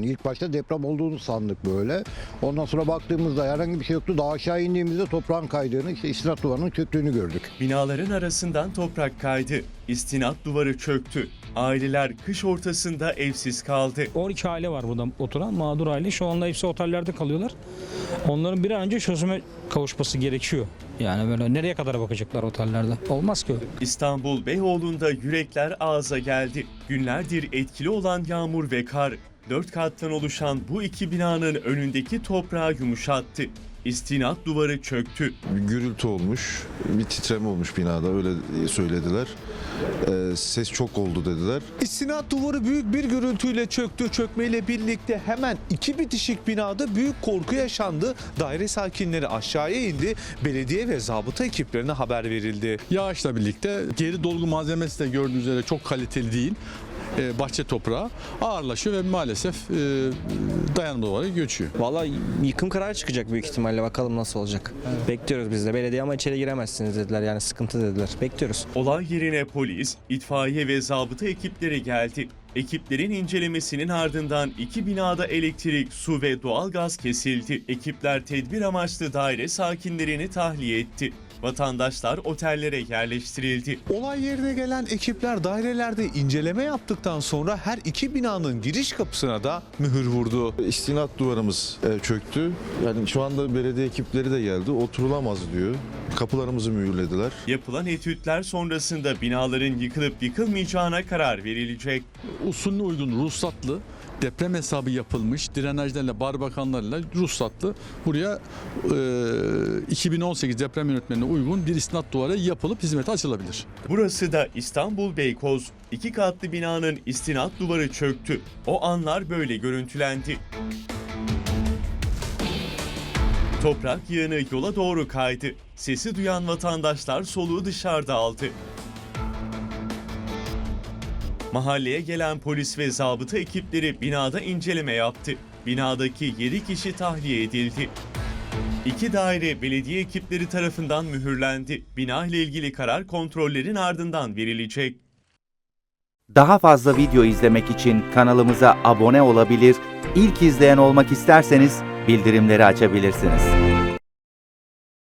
İlk başta deprem olduğunu sandık böyle. Ondan sonra baktığımızda herhangi bir şey yoktu. Daha aşağı indiğimizde toprağın kaydığını, işte istinat duvarının çöktüğünü gördük. Binaların arasından toprak kaydı. İstinat duvarı çöktü. Aileler kış ortasında evsiz kaldı. 12 aile var burada oturan mağdur aile. Şu anda hepsi otellerde kalıyorlar. Onların bir an önce çözüme kavuşması gerekiyor. Yani böyle nereye kadar bakacaklar otellerde? Olmaz ki. İstanbul Beyoğlu'nda yürekler ağza geldi. Günlerdir etkili olan yağmur ve kar, dört kattan oluşan bu iki binanın önündeki toprağı yumuşattı. İstinat duvarı çöktü. bir gürültü olmuş, bir titreme olmuş binada öyle söylediler. Ee, ses çok oldu dediler. İstinat duvarı büyük bir gürültüyle çöktü. Çökmeyle birlikte hemen iki bitişik binada büyük korku yaşandı. Daire sakinleri aşağıya indi. Belediye ve zabıta ekiplerine haber verildi. Yağışla birlikte geri dolgu malzemesi de gördüğünüz üzere çok kaliteli değil. Ee, bahçe toprağı ağırlaşıyor ve maalesef e, dayanımlı olarak göçüyor. Valla yıkım kararı çıkacak büyük ihtimalle bakalım nasıl olacak. Bekliyoruz biz de. Belediye ama içeri giremezsiniz dediler yani sıkıntı dediler. Bekliyoruz. Olay yerine polis, itfaiye ve zabıta ekipleri geldi. Ekiplerin incelemesinin ardından iki binada elektrik, su ve doğalgaz kesildi. Ekipler tedbir amaçlı daire sakinlerini tahliye etti. Vatandaşlar otellere yerleştirildi. Olay yerine gelen ekipler dairelerde inceleme yaptıktan sonra her iki binanın giriş kapısına da mühür vurdu. İstinat duvarımız e, çöktü. Yani şu anda belediye ekipleri de geldi. Oturulamaz diyor. Kapılarımızı mühürlediler. Yapılan etütler sonrasında binaların yıkılıp yıkılmayacağına karar verilecek. Usulüne uygun ruhsatlı deprem hesabı yapılmış drenajlarla, barbakanlarla ruhsatlı buraya e, 2018 deprem yönetmenine uygun bir istinat duvarı yapılıp hizmete açılabilir. Burası da İstanbul Beykoz. İki katlı binanın istinat duvarı çöktü. O anlar böyle görüntülendi. Toprak yığını yola doğru kaydı. Sesi duyan vatandaşlar soluğu dışarıda aldı. Mahalleye gelen polis ve zabıta ekipleri binada inceleme yaptı. Binadaki 7 kişi tahliye edildi. İki daire belediye ekipleri tarafından mühürlendi. Bina ile ilgili karar kontrollerin ardından verilecek. Daha fazla video izlemek için kanalımıza abone olabilir, ilk izleyen olmak isterseniz bildirimleri açabilirsiniz.